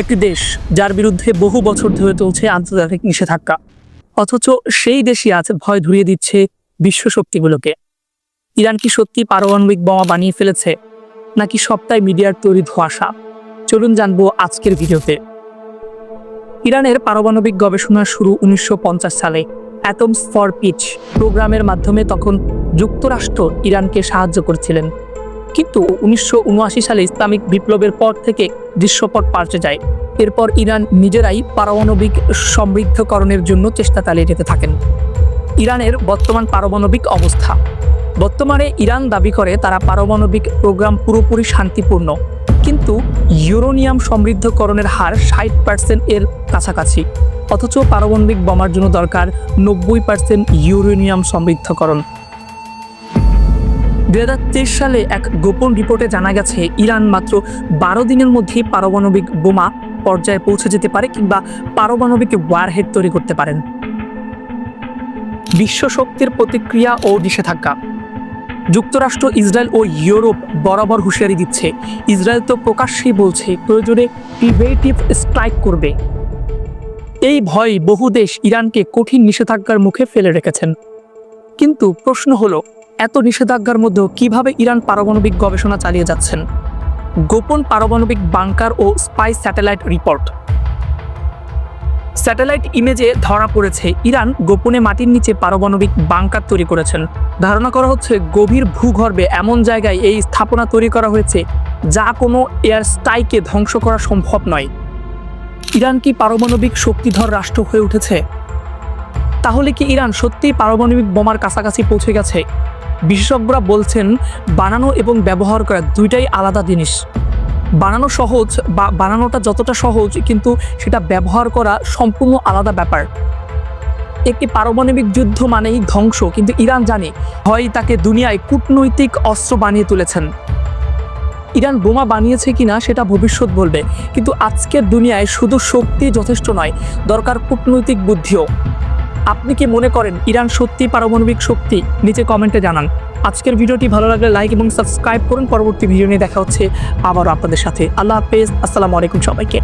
একটি দেশ যার বিরুদ্ধে বহু বছর ধরে চলছে আন্তর্জাতিক নিষেধাজ্ঞা। অথচ সেই দেশই আজ ভয় ধরিয়ে দিচ্ছে বিশ্ব শক্তিগুলোকে ইরান কি সত্যি পারমাণবিক বোমা বানিয়ে ফেলেছে, নাকি সবটাই মিডিয়ার তৈরি ধোঁয়াশা? চলুন জানব আজকের ভিডিওতে। ইরানের পারমাণবিক গবেষণা শুরু উনিশশো পঞ্চাশ সালে। অ্যাটমস ফর পিচ প্রোগ্রামের মাধ্যমে তখন যুক্তরাষ্ট্র ইরানকে সাহায্য করছিলেন। কিন্তু উনিশশো উনআশি সালে ইসলামিক বিপ্লবের পর থেকে দৃশ্যপট পাল্টে যায়। এরপর ইরান নিজেরাই পারমাণবিক সমৃদ্ধকরণের জন্য চেষ্টা চালিয়ে যেতে থাকেন। ইরানের বর্তমান পারমাণবিক অবস্থা। বর্তমানে ইরান দাবি করে তারা পারমাণবিক প্রোগ্রাম পুরোপুরি শান্তিপূর্ণ, কিন্তু ইউরোনিয়াম সমৃদ্ধকরণের হার ষাট পার্সেন্ট এর কাছাকাছি। অথচ পারমাণবিক বোমার জন্য দরকার নব্বই পার্সেন্ট ইউরেনিয়াম সমৃদ্ধকরণ। দুই হাজার তেইশ সালে এক গোপন রিপোর্টে জানা গেছে, ইরান মাত্র বারো দিনের মধ্যে পারমাণবিক বোমা পর্যায়ে পৌঁছে যেতে পারে কিংবা পারমাণবিক ওয়ারহেড তৈরি করতে পারেন। বিশ্ব শক্তির প্রতিক্রিয়া ও নিষেধাজ্ঞা। যুক্তরাষ্ট্র, ইসরায়েল ও ইউরোপ বরাবর হুঁশিয়ারি দিচ্ছে। ইসরায়েল তো প্রকাশ্যেই বলছে, প্রয়োজনে প্রিভেটিভ স্ট্রাইক করবে। এই ভয় বহু দেশ ইরানকে কঠিন নিষেধাজ্ঞার মুখে ফেলে রেখেছেন। কিন্তু প্রশ্ন হলো এত নিষেধাজ্ঞার মধ্যেও কীভাবে ইরান পারমাণবিক গবেষণা চালিয়ে যাচ্ছেন? গোপন পারমাণবিক বাংকার ও স্পাই স্যাটেলাইট রিপোর্ট। স্যাটেলাইট ইমেজে ধরা পড়েছে, ইরান গোপনে মাটির নিচে পারমাণবিক বাংকার তৈরি করেছেন। ধারণা করা হচ্ছে, গভীর ভূগর্ভে এমন জায়গায় এই স্থাপনা তৈরি করা হয়েছে, যা কোনো এয়ার স্টাইকে ধ্বংস করা সম্ভব নয়। ইরান কি পারমাণবিক শক্তিধর রাষ্ট্র হয়ে উঠেছে? তাহলে কি ইরান সত্যিই পারমাণবিক বোমার কাছাকাছি পৌঁছে গেছে? বিশেষজ্ঞরা বলছেন, বানানো এবং ব্যবহার করা দুইটাই আলাদা জিনিস। বানানো সহজ বা বানানোটা যতটা সহজ, কিন্তু সেটা ব্যবহার করা সম্পূর্ণ আলাদা ব্যাপার। একটি পারমাণবিক যুদ্ধ মানেই ধ্বংস, কিন্তু ইরান জানে, হয় তাকে দুনিয়ায় কূটনৈতিক অস্ত্র বানিয়ে তুলেছেন। ইরান বোমা বানিয়েছে কিনা সেটা ভবিষ্যৎ বলবে, কিন্তু আজকের দুনিয়ায় শুধু শক্তি যথেষ্ট নয়, দরকার কূটনৈতিক বুদ্ধিও। আপনি কি মনে করেন ইরান সত্যি পারমাণবিক শক্তি? নিচে কমেন্টে জানান। আজকের ভিডিওটি ভালো লাগলে লাইক এবং সাবস্ক্রাইব করুন। পরবর্তী ভিডিও নিয়ে দেখা হচ্ছে আবারও আপনাদের সাথে। আল্লাহ হাফেজ। আসসালামু আলাইকুম সবাইকে।